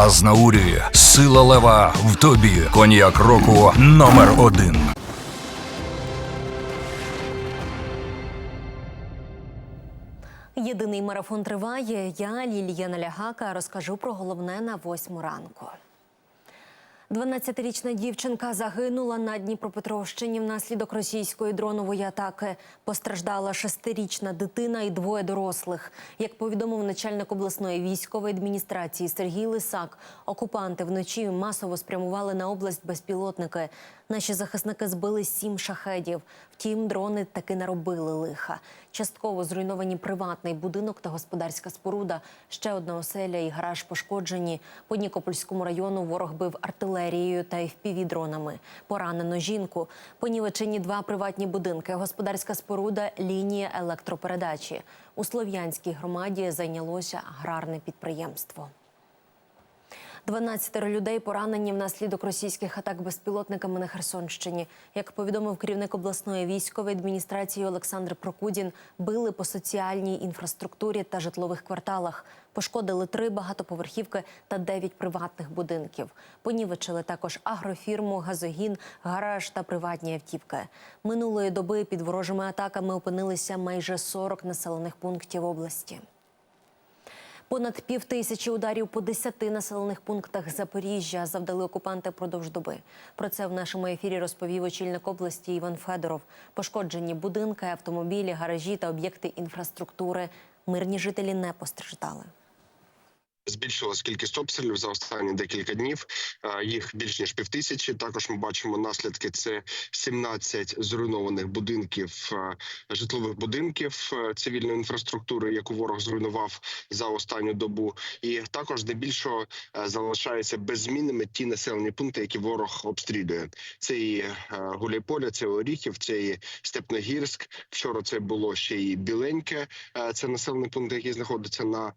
Азнаурі, сила лева в тобі. Коньяк року номер один. Єдиний марафон триває. Я Лілія Налягака розкажу про головне на восьму ранку. 12-річна дівчинка загинула на Дніпропетровщині внаслідок російської дронової атаки. Постраждала шестирічна дитина і двоє дорослих. Як повідомив начальник обласної військової адміністрації Сергій Лисак, окупанти вночі масово спрямували на область безпілотники. Наші захисники збили сім шахедів. Втім, дрони таки наробили лиха. Частково зруйновані приватний будинок та господарська споруда. Ще одна оселя і гараж пошкоджені. По Нікопольському району ворог бив артилерією та FPV-дронами. Поранено жінку. Понівечені два приватні будинки, господарська споруда, лінія електропередачі. У Слов'янській громаді зайнялося аграрне підприємство. 12 людей поранені внаслідок російських атак безпілотниками на Херсонщині. Як повідомив керівник обласної військової адміністрації Олександр Прокудін, били по соціальній інфраструктурі та житлових кварталах. Пошкодили три багатоповерхівки та дев'ять приватних будинків. Понівечили також агрофірму, газогін, гараж та приватні автівки. Минулої доби під ворожими атаками опинилися майже 40 населених пунктів області. Понад пів тисячі ударів по десяти населених пунктах Запоріжжя завдали окупанти продовж доби. Про це в нашому ефірі розповів очільник області Іван Федоров. Пошкоджені будинки, автомобілі, гаражі та об'єкти інфраструктури. Мирні жителі не постраждали. Збільшилась кількість обстрілів за останні декілька днів. Їх більш ніж півтисячі. Також ми бачимо наслідки. Це 17 зруйнованих будинків, житлових будинків цивільної інфраструктури, яку ворог зруйнував за останню добу. І також здебільшого залишаються беззмінними ті населені пункти, які ворог обстрілює. Це і Гуляйполя, це Оріхів, це і Степногірськ. Вчора це було ще і Біленьке. Це населений пункт, який знаходиться на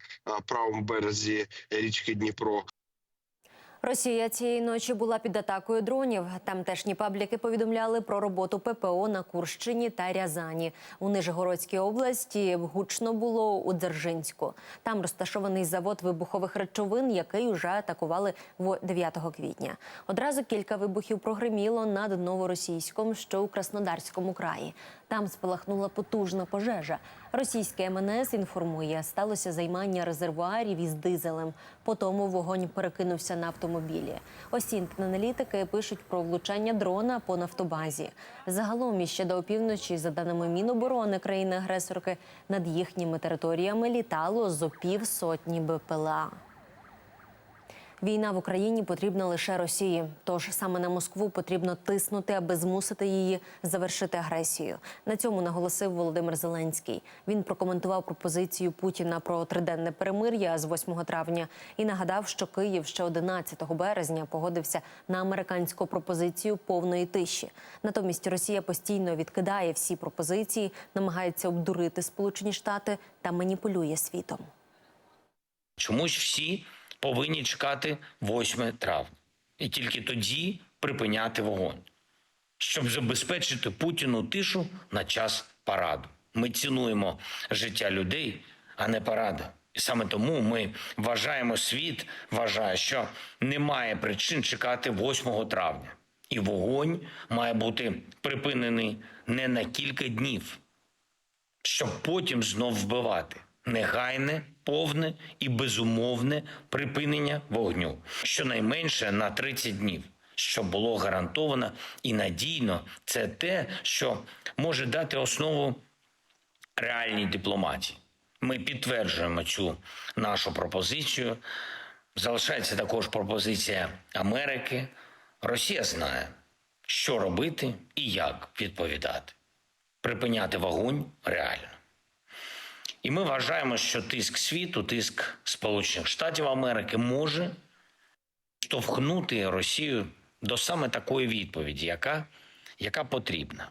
правому березі річки Дніпро. Росія цієї ночі була під атакою дронів. Тамтешні пабліки повідомляли про роботу ППО на Курщині та Рязані. У Нижегородській області гучно було у Дзержинську. Там розташований завод вибухових речовин, який уже атакували в 9 квітня. Одразу кілька вибухів прогреміло над новоросійськом, що у Краснодарському краї. Там спалахнула потужна пожежа. Російське МНС інформує, сталося займання резервуарів із дизелем. По тому вогонь перекинувся на автомобілі. Осінт-аналітики пишуть про влучання дрона по нафтобазі. Загалом іще до опівночі, за даними Міноборони країни-агресорки, над їхніми територіями літало зо пів сотні БПЛА. Війна в Україні потрібна лише Росії. Тож саме на Москву потрібно тиснути, аби змусити її завершити агресію. На цьому наголосив Володимир Зеленський. Він прокоментував пропозицію Путіна про триденне перемир'я з 8 травня і нагадав, що Київ ще 11 березня погодився на американську пропозицію повної тиші. Натомість Росія постійно відкидає всі пропозиції, намагається обдурити Сполучені Штати та маніпулює світом. Чомусь всі повинні чекати 8 травня і тільки тоді припиняти вогонь, щоб забезпечити Путіну тишу на час параду. Ми цінуємо життя людей, а не паради. І саме тому ми вважаємо світ, вважає, що немає причин чекати 8 травня. І вогонь має бути припинений не на кілька днів, щоб потім знов вбивати. Негайне, повне і безумовне припинення вогню, щонайменше на 30 днів, щоб було гарантовано і надійно. Це те, що може дати основу реальній дипломатії. Ми підтверджуємо цю нашу пропозицію. Залишається також пропозиція Америки. Росія знає, що робити і як відповідати. Припиняти вогонь реально. І ми вважаємо, що тиск світу, тиск Сполучених Штатів Америки може штовхнути Росію до саме такої відповіді, яка, яка потрібна.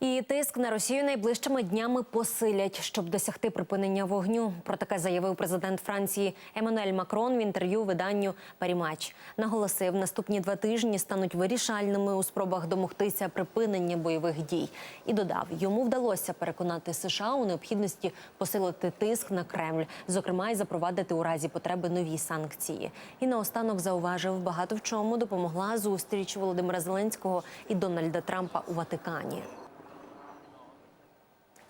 І тиск на Росію найближчими днями посилять, щоб досягти припинення вогню. Про таке заявив президент Франції Еммануель Макрон в інтерв'ю виданню Парімач. Наголосив, наступні два тижні стануть вирішальними у спробах домогтися припинення бойових дій. І додав, йому вдалося переконати США у необхідності посилити тиск на Кремль, зокрема й запровадити у разі потреби нові санкції. І наостанок зауважив, багато в чому допомогла зустріч Володимира Зеленського і Дональда Трампа у Ватикані.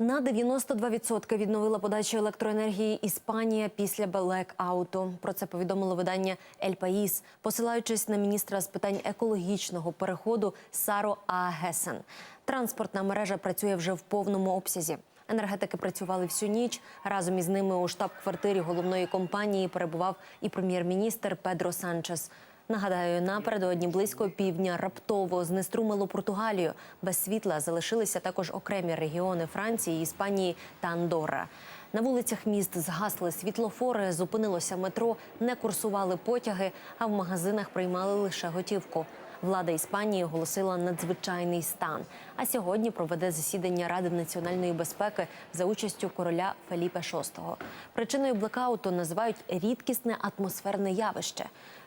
На 92% відновила подачу електроенергії Іспанія після блекауту. Про це повідомило видання «Ель Паїс», посилаючись на міністра з питань екологічного переходу Саро Агесен. Транспортна мережа працює вже в повному обсязі. Енергетики працювали всю ніч. Разом із ними у штаб-квартирі головної компанії перебував і прем'єр-міністр Педро Санчес. Нагадаю, напередодні близько півдня раптово знеструмило Португалію. Без світла залишилися також окремі регіони Франції, Іспанії та Андорра. На вулицях міст згасли світлофори, зупинилося метро, не курсували потяги, а в магазинах приймали лише готівку. Влада Іспанії оголосила надзвичайний стан. А сьогодні проведе засідання Ради національної безпеки за участю короля Феліпе VI. Причиною блекауту називають рідкісне атмосферне явище.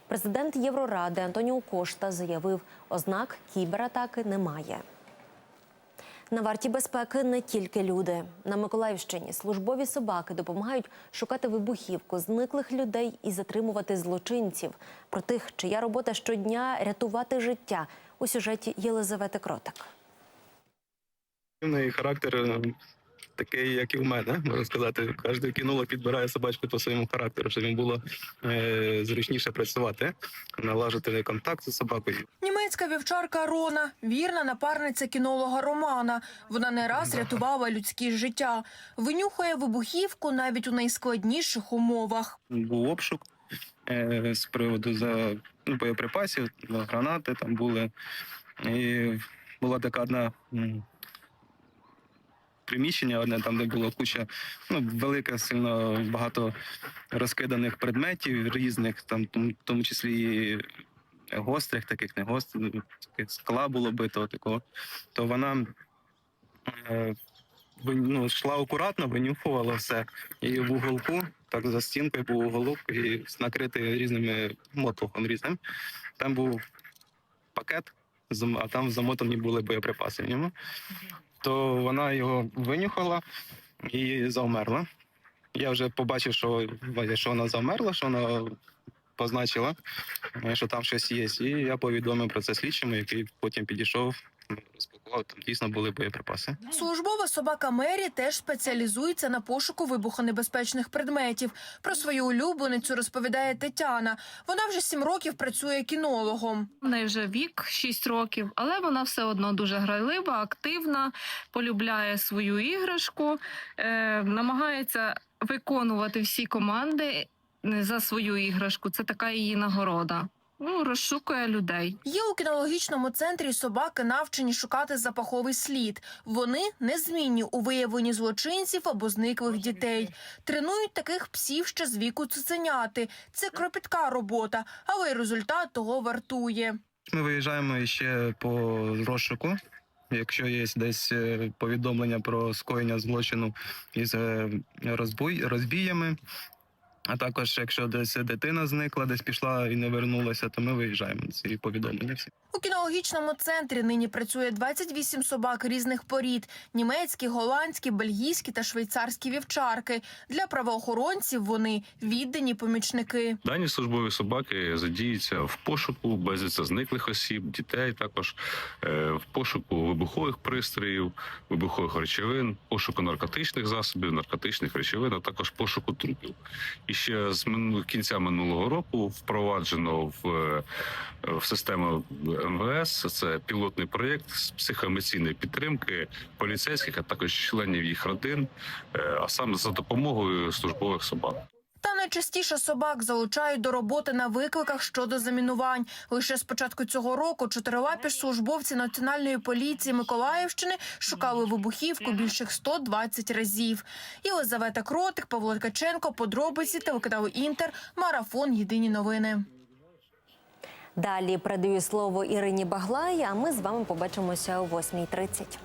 Президент Євроради Антоніо Кошта заявив, ознак кібератаки немає. На варті безпеки не тільки люди. На Миколаївщині службові собаки допомагають шукати вибухівку зниклих людей і затримувати злочинців. Про тих, чия робота щодня рятувати життя у сюжеті Єлизавети Кротик. Характер е, такий, як і в мене, можна сказати. Кожен кінолог підбирає собачку по своєму характеру, щоб їм було е, зручніше працювати, налажити контакт з собакою. Німецька вівчарка Рона, вірна напарниця кінолога Романа. Вона не раз рятувала людські життя. Винюхує вибухівку навіть у найскладніших умовах. Був обшук е, з приводу за ну, боєприпасів, гранати там були. І була така одна. Приміщення одне, там, де було куча, ну, велике, сильно багато розкиданих предметів різних, там, в тому числі гострих, таких не гострих, ну, скла було битого такого, то вона е, ну, йшла акуратно, винюхувала все. І в уголку, так за стінкою був уголок, і накритий різними мотлухом різним. Там був пакет, а там замотані були боєприпаси в ньому. То вона його винюхала і завмерла. Я вже побачив, що, що вона завмерла, що вона позначила, е, що там щось є. І я повідомив про це слідчому, який потім підійшов, розпакував, там дійсно були боєприпаси. Службова собака Мері теж спеціалізується на пошуку вибухонебезпечних предметів. Про свою улюбленицю розповідає Тетяна. Вона вже сім років працює кінологом. В неї вже вік 6 років, але вона все одно дуже грайлива, активна, полюбляє свою іграшку, е, намагається виконувати всі команди за свою іграшку. Це така її нагорода. Ну, розшукує людей. Є у кінологічному центрі собаки навчені шукати запаховий слід. Вони незмінні у виявленні злочинців або зниклих дітей. Тренують таких псів ще з віку цуценяти. Це кропітка робота, але й результат того вартує. Ми виїжджаємо ще по розшуку. Якщо є десь е, повідомлення про скоєння злочину із е, розбой, розбіями, а також якщо десь дитина зникла, десь пішла і не вернулася, то ми виїжджаємо ці повідомлення. Всі. У кінологічному центрі нині працює 28 собак різних порід: німецькі, голландські, бельгійські та швейцарські вівчарки. Для правоохоронців вони віддані помічники. Дані службові собаки задіються в пошуку безвісти зниклих осіб, дітей, також е, в пошуку вибухових пристроїв, вибухових речовин, пошуку наркотичних засобів, наркотичних речовин, а також пошуку трупів. Ще з минулого кінця минулого року впроваджено в, е, в систему МВС. Це пілотний проєкт з психоемоційної підтримки поліцейських, а також членів їх родин, е, а саме за допомогою службових собак. Та найчастіше собак залучають до роботи на викликах щодо замінувань. Лише з початку цього року чотирилапі службовці національної поліції Миколаївщини шукали вибухівку більших 120 разів. Єлизавета Кротик, Павло Ткаченко, подробиці телеканалу Інтер, марафон. Єдині новини. Далі передаю слово Ірині Баглай, а ми з вами побачимося о 8.30.